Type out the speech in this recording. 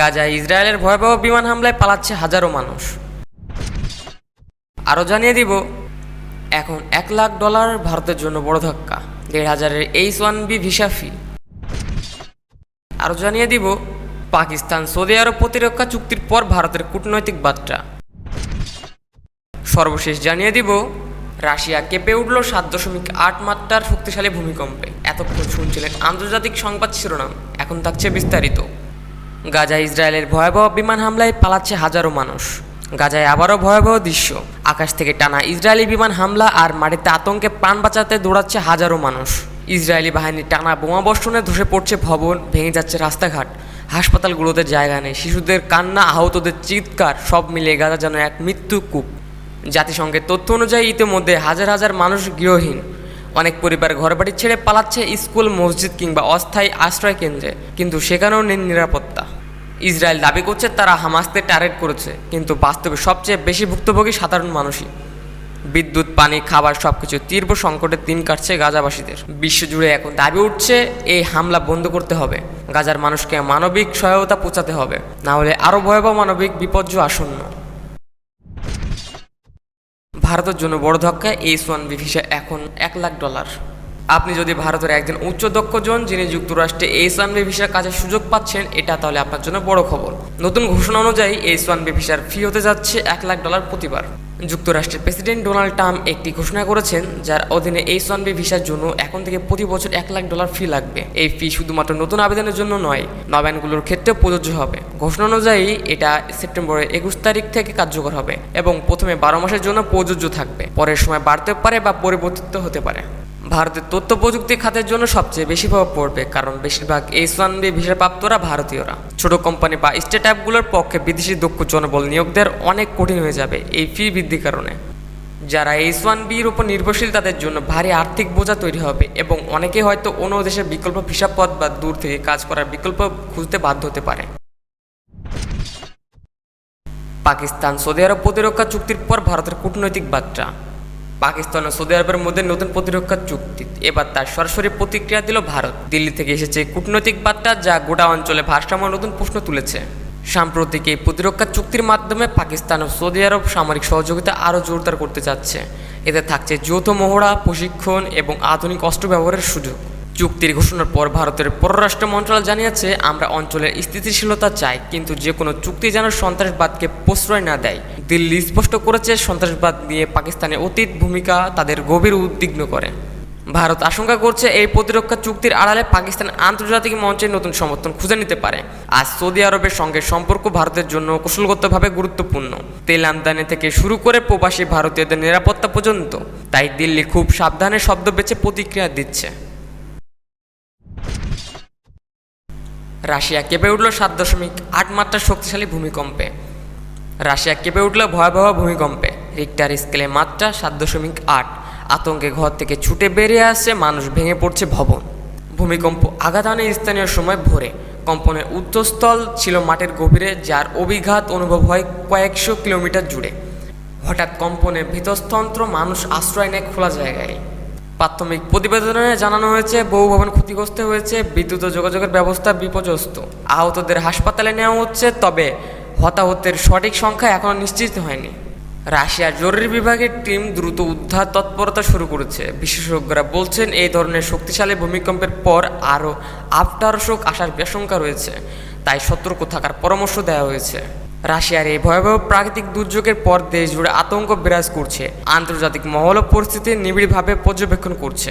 গাজায় ইসরায়েলের ভয়াবহ বিমান হামলায় পালাচ্ছে হাজারো মানুষ। আরও জানিয়ে দিব, এখন এক লাখ ডলার ভারতের জন্য বড় ধাক্কা, দেড় হাজারের H one B visa fee আরও জানিয়ে দিব, পাকিস্তান সৌদি আরব প্রতিরক্ষা চুক্তির পর ভারতের কূটনৈতিক বার্তা। সর্বশেষ জানিয়ে দিব, রাশিয়া কেঁপে উঠল সাত দশমিক আট মাত্রার শক্তিশালী ভূমিকম্পে। এতক্ষণ শুনছিলেন আন্তর্জাতিক সংবাদ শিরোনাম, এখন থাকছে বিস্তারিত। গাজা ইসরায়েলের ভয়াবহ বিমান হামলায় পালাচ্ছে হাজারো মানুষ। গাজায় আবারও ভয়াবহ দৃশ্য। আকাশ থেকে টানা ইসরায়েলি বিমান হামলা আর মাটিতে আতঙ্কে প্রাণ বাঁচাতে দৌড়াচ্ছে হাজারো মানুষ। ইসরায়েলি বাহিনীর টানা বোমাবর্ষণে ধসে পড়ছে ভবন, ভেঙে যাচ্ছে রাস্তাঘাট। হাসপাতালগুলোতে জায়গা নেই। শিশুদের কান্না, আহতদের চিৎকার, সব মিলিয়ে গাজা যেন এক মৃত্যু কূপ। জাতিসংঘের তথ্য অনুযায়ী ইতিমধ্যে হাজার হাজার মানুষ গৃহহীন। অনেক পরিবার ঘরবাড়ি ছেড়ে পালাচ্ছে স্কুল, মসজিদ কিংবা অস্থায়ী আশ্রয় কেন্দ্রে। কিন্তু সেখানেও নেই নিরাপত্তা। ইসরায়েল দাবি করছে তারা হামাসকে টার্গেট করেছে, কিন্তু বাস্তবে সবচেয়ে বেশি ভুক্তভোগী সাধারণ মানুষই। বিদ্যুৎ, পানি, খাবার সবকিছু তীব্র সংকটের দিন কাটছে গাজাবাসীদের। বিশ্বজুড়ে এখন দাবি উঠছে, এই হামলা বন্ধ করতে হবে। গাজার মানুষকে মানবিক সহায়তা পৌঁছাতে হবে। না হলে আরও ভয়াবহ মানবিক বিপর্যয় আসন্ন। ভারতের জন্য বড় ধাক্কা এইচ ওয়ান বি ভিসা এখন এক লাখ ডলার। আপনি যদি ভারতের একজন উচ্চ দক্ষ জন যিনি যুক্তরাষ্ট্রে এইচ ওয়ান বি ভিসার কাজের সুযোগ পাচ্ছেন, এটা তাহলে আপনার জন্য বড় খবর। নতুন ঘোষণা অনুযায়ী এইচ ওয়ান বি ভিসার ফি হতে যাচ্ছে এক লাখ ডলার প্রতিবার। যুক্তরাষ্ট্রের প্রেসিডেন্ট ডোনাল্ড ট্রাম্প একটি ঘোষণা করেছেন, যার অধীনে এইচ ওয়ান বি ভিসার জন্য এখন থেকে প্রতি বছর এক লাখ ডলার ফি লাগবে। এই ফি শুধুমাত্র নতুন আবেদনের জন্য নয়, নবায়নগুলোর ক্ষেত্রেও প্রযোজ্য হবে। ঘোষণা অনুযায়ী এটা সেপ্টেম্বরের একুশ তারিখ থেকে কার্যকর হবে এবং প্রথমে বারো মাসের জন্য প্রযোজ্য থাকবে। পরের সময় বাড়তে পারে বা পরিবর্তিত হতে পারে। ভারতের তথ্য প্রযুক্তি খাতের জন্য সবচেয়ে বেশি প্রভাব পড়বে, কারণ বেশিরভাগ এইচ ওয়ান বি ভিসা প্রাপ্তরা ভারতীয়রা। ছোট কোম্পানি বা স্টার্ট আপগুলোর পক্ষে বিদেশি দক্ষ জনবল নিয়োগ দেওয়ার অনেক কঠিন হয়ে যাবে এই ফি বৃদ্ধির কারণে। যারা এইচ ওয়ান বির উপর নির্ভরশীল, তাদের জন্য ভারী আর্থিক বোঝা তৈরি হবে এবং অনেকে হয়তো অন্য দেশের বিকল্প ভিসা পথ বা দূর থেকে কাজ করার বিকল্প খুঁজতে বাধ্য হতে পারে। পাকিস্তান সৌদি আরব প্রতিরক্ষা চুক্তির পর ভারতের কূটনৈতিক বার্তা। পাকিস্তান ও সৌদি আরবের মধ্যে নতুন প্রতিরক্ষা চুক্তি। এবার তার সরাসরি প্রতিক্রিয়া দিল ভারত। দিল্লি থেকে এসেছে কূটনৈতিক বার্তা যা গোটা অঞ্চলে ভারসাম্য নতুন প্রশ্ন তুলেছে। সাম্প্রতিক এই প্রতিরক্ষা চুক্তির মাধ্যমে পাকিস্তান ও সৌদি আরব সামরিক সহযোগিতা আরও জোরদার করতে যাচ্ছে এতে থাকছে যৌথ মহড়া, প্রশিক্ষণ এবং আধুনিক অস্ত্র ব্যবহারের সুযোগ। চুক্তির ঘোষণার পর ভারতের পররাষ্ট্র মন্ত্রণালয় জানিয়েছে, আমরা অঞ্চলের স্থিতিশীলতা চাই, কিন্তু যে কোনো চুক্তি যেন সন্ত্রাসবাদকে প্রশ্রয় না দেয়। দিল্লি স্পষ্ট করেছে, সন্ত্রাসবাদ নিয়ে পাকিস্তানের অতীত ভূমিকা তাদের গভীর উদ্বিগ্ন করে। ভারত আশঙ্কা করছে এই প্রতিরক্ষা চুক্তির আড়ালে পাকিস্তান আন্তর্জাতিক মঞ্চে নতুন সমর্থন খুঁজে নিতে পারে। আজ সৌদি আরবের সঙ্গে সম্পর্ক ভারতের জন্য কৌশলগতভাবে গুরুত্বপূর্ণ। তেল আমদানি থেকে শুরু করে প্রবাসী ভারতীয়দের নিরাপত্তা পর্যন্ত, তাই দিল্লি খুব সাবধানে শব্দ বেছে প্রতিক্রিয়া দিচ্ছে। রাশিয়া কেঁপে উঠল সাত দশমিক আট মাত্রার শক্তিশালী ভূমিকম্পে। রাশিয়া কেঁপে উঠল ভয়াবহ ভূমিকম্পে। রিক্টার স্কেলে মাত্রা সাত দশমিক আট। আতঙ্কে ঘর থেকে ছুটে বেরিয়ে আসছে মানুষ ভেঙে পড়ছে ভবন। ভূমিকম্প আঘাত আনে স্থানীয় সময় ভোরে। কম্পনের উচ্চস্থল ছিল মাটির গভীরে, যার অভিঘাত অনুভব হয় কয়েকশো কিলোমিটার জুড়ে। হঠাৎ কম্পনে ভীতস্তন্ত্র মানুষ আশ্রয় নেয় খোলা জায়গায়। প্রাথমিক প্রতিবেদনে জানানো হয়েছে, বহু ভবন ক্ষতিগ্রস্ত হয়েছে, বিদ্যুৎ ও যোগাযোগের ব্যবস্থা বিপর্যস্ত। আহতদের হাসপাতালে নেওয়া হচ্ছে, তবে হতাহতের সঠিক সংখ্যা এখনও নিশ্চিত হয়নি। রাশিয়ার জরুরি বিভাগের টিম দ্রুত উদ্ধার তৎপরতা শুরু করেছে। বিশেষজ্ঞরা বলছেন, এই ধরনের শক্তিশালী ভূমিকম্পের পর আরও আফটার শোক আসার আশঙ্কা রয়েছে, তাই সতর্ক থাকার পরামর্শ দেওয়া হয়েছে। রাশিয়ার এই ভয়াবহ প্রাকৃতিক দুর্যোগের পর দেশ জুড়ে আতঙ্ক বিরাজ করছে। আন্তর্জাতিক মহল পরিস্থিতি নিবিড়ভাবে পর্যবেক্ষণ করছে।